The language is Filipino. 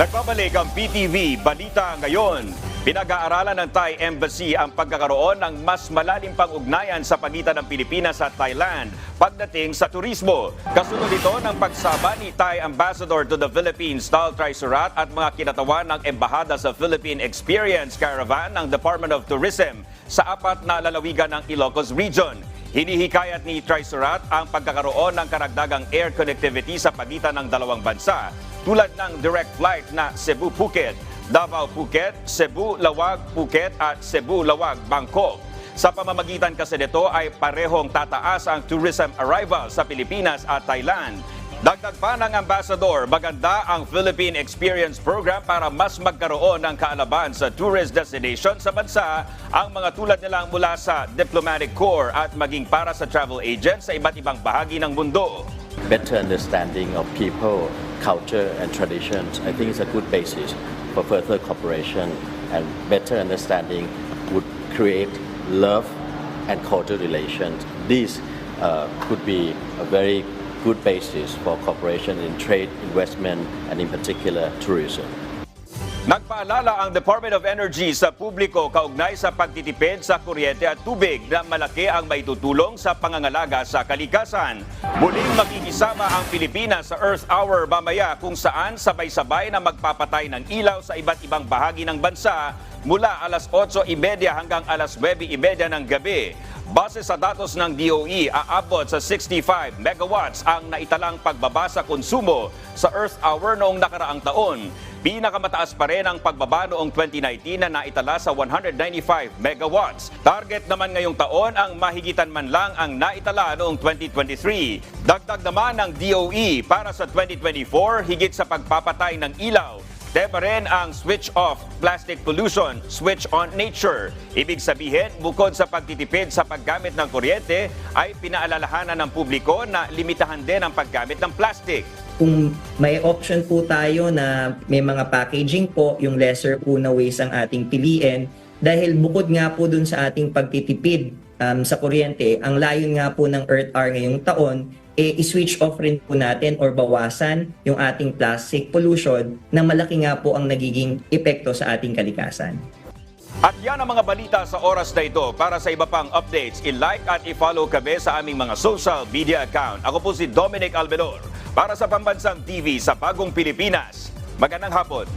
Nagbabalik ang PTV Balita ngayon. Pinag-aaralan ng Thai Embassy ang pagkakaroon ng mas malalim pang ugnayan sa pagitan ng Pilipinas at Thailand pagdating sa turismo. Kasunod ito ng pagsama ni Thai Ambassador to the Philippines, Tal Trisurat at mga kinatawan ng Embahada sa Philippine Experience Caravan ng Department of Tourism sa apat na lalawigan ng Ilocos Region. Hinihikayat ni Trisurat ang pagkakaroon ng karagdagang air connectivity sa pagitan ng dalawang bansa tulad ng direct flight na Cebu-Phuket, Davao-Phuket, Cebu-Lawag-Phuket at Cebu-Lawag Bangkok. Sa pamamagitan kasi nito ay parehong tataas ang tourism arrival sa Pilipinas at Thailand. Dagdag pa ng ambassador, maganda ang Philippine Experience Program para mas magkaroon ng kaalaban sa tourist destination sa bansa ang mga tulad nilang mula sa Diplomatic Corps at maging para sa travel agents sa iba't ibang bahagi ng mundo. Better understanding of people, culture, and traditions, I think it's a good basis for further cooperation. And better understanding would create love and cordial relations. This uh, could be a very good basis for cooperation in trade, investment, and in particular tourism. Nagpaalala ang Department of Energy sa publiko kaugnay sa pagtitipid sa kuryente at tubig na malaki ang maitutulong sa pangangalaga sa kalikasan. Muling makikisama ang Pilipinas sa Earth Hour mamaya kung saan sabay-sabay na magpapatay ng ilaw sa iba't ibang bahagi ng bansa mula alas 8.30 hanggang alas 9.30 ng gabi. Base sa datos ng DOE, aabot sa 65 megawatts ang naitalang pagbaba sa konsumo sa Earth Hour noong nakaraang taon. Pinakamataas pa rin ang pagbaba noong 2019 na naitala sa 195 megawatts. Target naman ngayong taon ang mahigitan man lang ang naitala noong 2023. Dagdag naman ng DOE para sa 2024 higit sa pagpapatay ng ilaw Tema rin ang switch off plastic pollution, switch on nature. Ibig sabihin, bukod sa pagtitipid sa paggamit ng kuryente, ay pinaalalahanan ng publiko na limitahan din ang paggamit ng plastic. kung may option po tayo na may mga packaging po, yung lesser po na waste ang ating piliin. Dahil bukod nga po dun sa ating pagtitipid um, sa kuryente, ang layon nga po ng Earth Hour ngayong taon, eh, i-switch off rin po natin or bawasan yung ating plastic pollution na malaki nga po ang nagiging epekto sa ating kalikasan. At yan ang mga balita sa oras na ito. Para sa iba pang updates, i-like at i-follow kami sa aming mga social media account. Ako po si Dominic Alvedor para sa Pambansang TV sa Bagong Pilipinas. Magandang hapon.